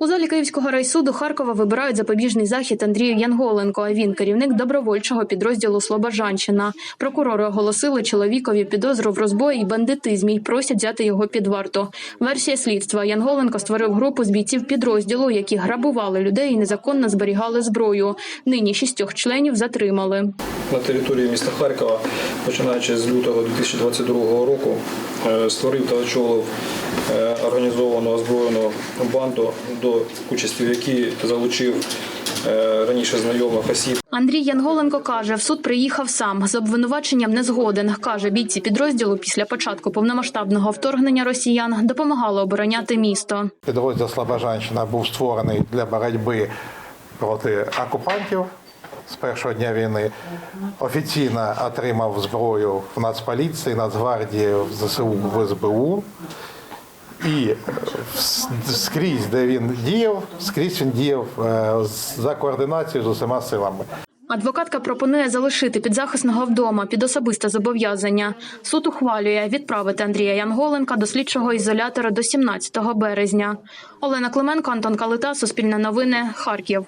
У залі Київського райсуду Харкова вибирають запобіжний захід Андрію Янголенко. А він керівник добровольчого підрозділу Слобожанщина. Прокурори оголосили чоловікові підозру в розбої і бандитизмі й просять взяти його під варту. Версія слідства Янголенко створив групу з бійців підрозділу, які грабували людей і незаконно зберігали зброю. Нині шістьох членів затримали. на території міста Харкова, починаючи з лютого 2022 року, е, створив та очолив е, організовану озброєну банду, до участі в якій залучив е, раніше знайомих осіб. Андрій Янголенко каже, в суд приїхав сам з обвинуваченням не згоден. каже, бійці підрозділу після початку повномасштабного вторгнення росіян допомагали обороняти місто. Підрозділ Слобожанщина був створений для боротьби проти окупантів з першого дня війни. Офіційно отримав зброю в Нацполіції, Нацгвардії, в ЗСУ, в СБУ. І е, скрізь, де він діяв, скрізь він діяв е, за координацією з усіма силами. Адвокатка пропонує залишити підзахисного вдома під особисте зобов'язання. Суд ухвалює відправити Андрія Янголенка до слідчого ізолятора до 17 березня. Олена Клименко, Антон Калита, Суспільне новини, Харків.